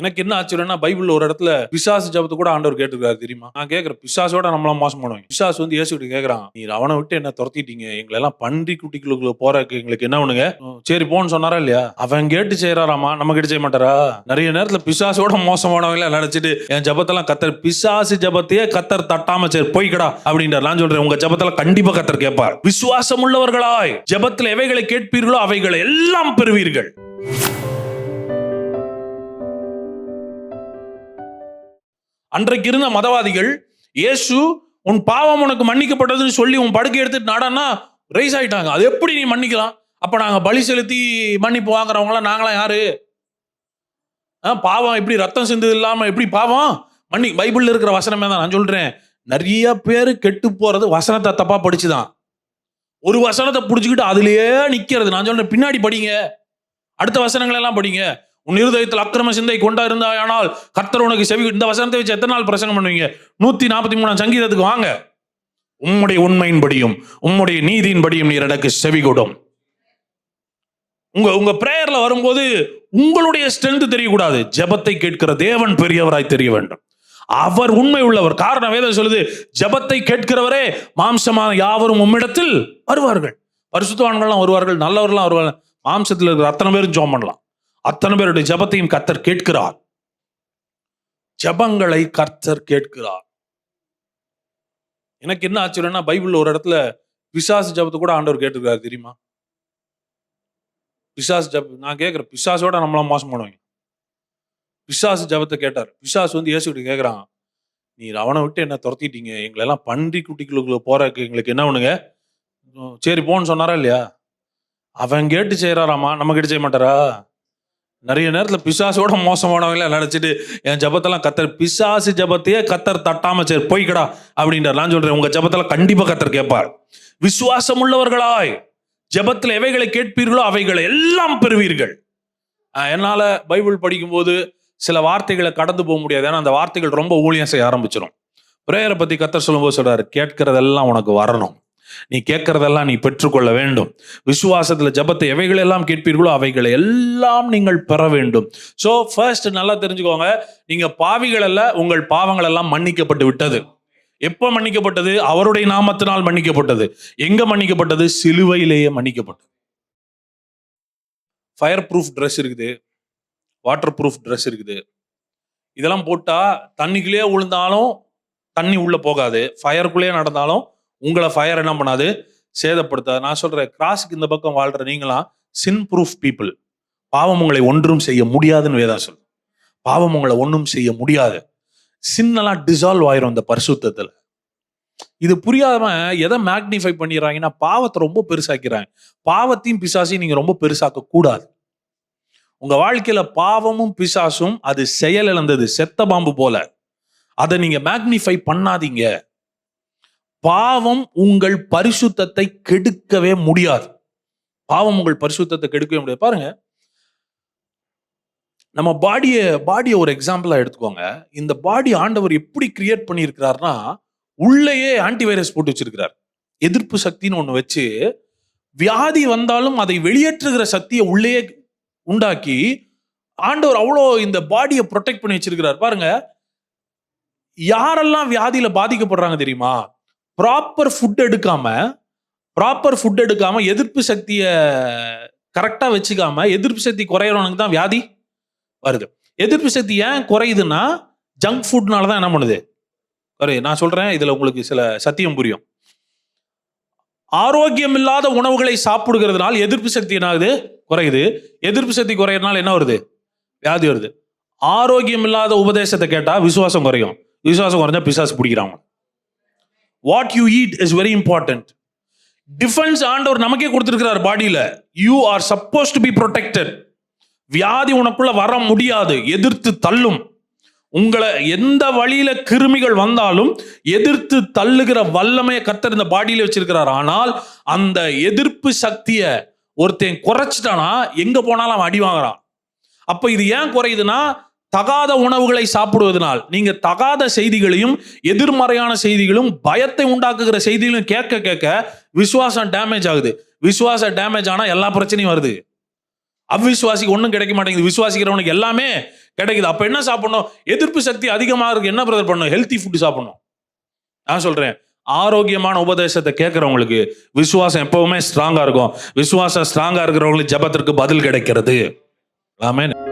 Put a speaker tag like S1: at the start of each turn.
S1: எனக்கு என்ன ஆச்சரியம்னா பைபிள்ல ஒரு இடத்துல பிசாசு ஜபத்தை கூட ஆண்டவர் கேட்டுருக்காரு தெரியுமா? நான் கேட்கிறேன் பிசாசோட நம்மளாம் மோசம் பண்ணுவேன் பிசாஸ் வந்து இயேசுகிட்ட கேட்கறான் நீ அவனை விட்டு என்ன துரத்திட்டீங்க? எங்களை எல்லாம் பன்றி குட்டிகளுக்குள்ள போறதுக்கு எங்களுக்கு என்ன பண்ணுங்க சரி போன்னு சொன்னாரா இல்லையா? அவன் கேட்டு செய்யறாராமா நம்ம கேட்டு செய்ய மாட்டாரா? நிறைய நேரத்துல பிசாசோட மோசமானவங்கள நினைச்சிட்டு என் ஜபத்தெல்லாம் கத்தர் பிசாசு ஜபத்தையே கத்தர் தட்டாம சரி போய்க்கடா அப்படின்றார். நான் சொல்றேன் உங்க ஜபத்தெல்லாம் கண்டிப்பா கத்தர் கேட்பார். விசுவாசம் உள்ளவர்களாய் ஜபத்தில் எவைகளை கேட்பீர்களோ அவைகளை எல்லாம் பெறுவீர்கள். அன்றைக்கு இருந்த மதவாதிகள் இயேசு உன் பாவம் உனக்கு மன்னிக்கப்பட்டதுன்னு சொல்லி உன் படுக்கை எடுத்துட்டு நாடான்னா ரைஸ் ஆயிட்டாங்க. அது எப்படி நீ மன்னிக்கலாம்? அப்ப நாங்க பலி செலுத்தி மன்னிப்பு வாங்குறவங்களாம் நாங்களாம் யாரு? ஆ, பாவம் எப்படி ரத்தம் சிந்தது இல்லாம எப்படி பாவம்? மன்னி பைபிள்ல இருக்கிற வசனமே தான் நான் சொல்றேன். நிறைய பேர் கெட்டு போறது வசனத்தை தப்பா படிச்சுதான். ஒரு வசனத்தை புடிச்சுக்கிட்டு அதுலயே நிக்கிறது. நான் சொல்றேன் பின்னாடி படிங்க. அடுத்த வசனங்களெல்லாம் படிங்க. உன் இருதயத்தில் அக்கிரம சிந்தை கொண்டா இருந்தாயானால் கர்த்தர் உனக்கு செவி இந்த வசனத்தை வச்சு எத்தனை நாள் பிரசங்கம் பண்ணுவீங்க? நூத்தி நாற்பத்தி மூணாம் சங்கீதத்துக்கு வாங்க. உம்முடைய உண்மையின்படியும் உம்முடைய நீதியின்படியும் நீர் எனக்கு செவி கொடும். உங்க உங்க பிரேயர்ல வரும்போது உங்களுடைய ஸ்ட்ரென்த் தெரியக்கூடாது. ஜெபத்தை கேட்கிற தேவன் பெரியவராய் தெரிய வேண்டும். அவர் உண்மை உள்ளவர். காரணம் வேதம் சொல்லுது ஜெபத்தை கேட்கிறவரே மாம்சமான யாவரும் உம்மிடத்தில் வருவார்கள். பரிசுத்தவான்கள்லாம் வருவார்கள் நல்லவர்கள்லாம் வருவார்கள் மாம்சத்தில் இருக்கிற அத்தனை பேரும் ஜோம் பண்ணலாம். அத்தனை பேருடைய ஜெபத்தையும் கர்த்தர் கேட்கிறார். ஜெபங்களை கர்த்தர் கேட்கிறார். எனக்கு என்ன ஆச்சரியம்னா பைபிள் ஒரு இடத்துல பிசாசு ஜெபத்தை கூட ஆண்டவர் கேட்டிருக்காரு தெரியுமா? பிசாசு ஜப நான் கேட்குறேன் பிசாசோட நம்மளாம் மோசம் பண்ணுவாங்க. பிசாசு ஜபத்தை கேட்டார். பிசாசு வந்து இயேசுகிட்ட கேட்குறான் நீர் அவனை விட்டு என்ன துரத்திட்டீங்க? எங்களை எல்லாம் பன்றி குட்டிகளுக்குள்ள போறதுக்கு எங்களுக்கு என்ன பண்ணுங்க சரி போன்னு சொன்னாரா இல்லையா? அவன் கேட்டு செய்கிறாராமா நம்ம கிட்ட செய்ய மாட்டாரா? நிறைய நேரத்தில் பிசாசோட மோசமானவங்கள நினச்சிட்டு என் ஜபத்தெல்லாம் கத்தர் பிசாசு ஜபத்தையே கத்தர் தட்டாம சரி போய்க்கடா அப்படின்றார். நான் சொல்றேன் உங்க ஜபத்தில் கண்டிப்பாக கத்தர் கேட்பார். விசுவாசம் உள்ளவர்களாய் ஜெபத்தில் எவைகளை கேட்பீர்களோ அவைகளை எல்லாம் பெறுவீர்கள். என்னால் பைபிள் படிக்கும்போது சில வார்த்தைகளை கடந்து போக முடியாது. ஏன்னா அந்த வார்த்தைகள் ரொம்ப ஊழியம் செய்ய ஆரம்பிச்சிடும் பிரேயரை பற்றி கத்தர் சொல்லும்போது சொல்கிறார் கேட்கிறதெல்லாம் உனக்கு வரணும். நீ கேட்கறதெல்லாம் நீ பெற்றுக்கொள்ள வேண்டும். விசுவாசத்தில் ஜபத்தை எவைகள் எல்லாம் கேட்பீர்களோ அவைகளை எல்லாம் நீங்கள் பெற வேண்டும். ஸோ ஃபர்ஸ்ட் நல்லா தெரிஞ்சுக்கோங்க. நீங்கள் பாவிகள் அல்ல உங்கள் பாவங்கள் எல்லாம் மன்னிக்கப்பட்டு விட்டது. எப்போ மன்னிக்கப்பட்டது? அவருடைய நாமத்தினால் மன்னிக்கப்பட்டது. எங்க மன்னிக்கப்பட்டது? சிலுவையிலேயே மன்னிக்கப்பட்டது. ஃபயர் ப்ரூஃப் ட்ரெஸ் இருக்குது. வாட்டர் ப்ரூஃப் ட்ரெஸ் இருக்குது. இதெல்லாம் போட்டால் தண்ணிக்குள்ளேயே விழுந்தாலும் தண்ணி உள்ளே போகாது. ஃபயருக்குள்ளேயே நடந்தாலும் உங்களை ஃபயர் என்ன பண்ணாது? சேதப்படுத்தாது. நான் சொல்றேன் கிராஸுக்கு இந்த பக்கம் வாழ்ற நீங்களாம் சின் ப்ரூஃப் பீப்புள் பாவம் உங்களை ஒன்றும் செய்ய முடியாதுன்னு வேதா சொல்லு பாவம் உங்களை ஒன்றும் செய்ய முடியாது. சின்னெல்லாம் டிசால்வ் ஆயிரும் இந்த பரிசுத்தத்தில். இது புரியாம எதை மேக்னிஃபை பண்ணிடுறாங்கன்னா பாவத்தை ரொம்ப பெருசாக்கிறாங்க. பாவத்தையும் பிசாசையும் நீங்க ரொம்ப பெருசாக்க கூடாது. உங்க வாழ்க்கையில பாவமும் பிசாசும் அது செயல் இழந்தது செத்த பாம்பு போல. அதை நீங்க மேக்னிஃபை பண்ணாதீங்க. பாவம் உங்கள் பரிசுத்தத்தை கெடுக்கவே முடியாது. பாவம் உங்கள் பரிசுத்தத்தை கெடுக்கவே முடியாது. பாருங்க. நம்ம பாடியை பாடியை ஒரு எக்ஸாம்பிளா எடுத்துக்கோங்க. இந்த பாடி ஆண்டவர் எப்படி கிரியேட் பண்ணியிருக்கிறார்னா உள்ளேயே ஆன்டிவைரஸ் போட்டு வச்சிருக்கிறார். எதிர்ப்பு சக்தின்னு ஒன்று வச்சு வியாதி வந்தாலும் அதை வெளியேற்றுகிற சக்தியை உள்ளேயே உண்டாக்கி ஆண்டவர் அவ்வளோ இந்த பாடியை ப்ரொடெக்ட் பண்ணி வச்சிருக்கிறார். பாருங்க. யாரெல்லாம் வியாதியில பாதிக்கப்படுறாங்க தெரியுமா? ப்ராப்பர் ஃபுட் எடுக்காம ப்ராப்பர் ஃபுட் எடுக்காம எதிர்ப்பு சக்தியை கரெக்டாக வச்சுக்காம எதிர்ப்பு சக்தி குறையிறவனுக்கு தான் வியாதி வருது. எதிர்ப்பு சக்தி ஏன் குறையுதுன்னா ஜங்க் ஃபுட்னால தான் என்ன பண்ணுது? குறை நான் சொல்கிறேன் இதில் உங்களுக்கு சில சத்தியம் புரியும். ஆரோக்கியம் இல்லாத உணவுகளை சாப்பிடுகிறதுனால எதிர்ப்பு சக்தி என்ன ஆகுது குறையுது. எதிர்ப்பு சக்தி குறையறதுனால என்ன வருது? வியாதி வருது. ஆரோக்கியம் இல்லாத உபதேசத்தை கேட்டால் விசுவாசம் குறையும். விசுவாசம் குறைஞ்சா பிசாசு பிடிக்கிறாங்க. What you eat is very important defence ஆண்டவர் நமக்கே கொடுத்துருக்கிறார் பாடியில் you are suppose to be protected வியாதி உனக்குள்ள வர முடியாது. எதிர்த்து தள்ளும். உங்களை எந்த வழியில கிருமிகள் வந்தாலும் எதிர்த்து தள்ளுகிற வல்லமையை கத்தர் இந்த பாடியில வச்சிருக்கிறார். ஆனால் அந்த எதிர்ப்பு சக்தியை ஒருத்தன் குறைச்சிட்டானா எங்க போனாலும் அவன் அடி வாங்குறான். அப்ப இது ஏன் குறையுதுன்னா தகாத உணவுகளை சாப்பிடுவதனால் நீங்க தகாத செய்திகளையும் எதிர்மறையான செய்திகளும் பயத்தை உண்டாக்குகிற செய்திகளும் கேட்க கேட்க விசுவாசம் டேமேஜ் ஆகுது. விசுவாசம் டேமேஜ் ஆனா எல்லா பிரச்சனையும் வருது. அவ்விசுவாசிக்கு ஒன்றும் கிடைக்க மாட்டேங்குது. விசுவாசிக்கிறவனுக்கு எல்லாமே கிடைக்குது. அப்ப என்ன சாப்பிடணும்? எதிர்ப்பு சக்தி அதிகமாக இருக்கு. என்ன பிரதர் பண்ணணும்? ஹெல்த்தி ஃபுட் சாப்பிடணும். நான் சொல்றேன். ஆரோக்கியமான உபதேசத்தை கேட்கறவங்களுக்கு விசுவாசம் எப்பவுமே ஸ்ட்ராங்கா இருக்கும். விசுவாசம் ஸ்ட்ராங்கா இருக்கிறவங்களுக்கு ஜெபத்திற்கு பதில் கிடைக்கிறது. ஆமென்.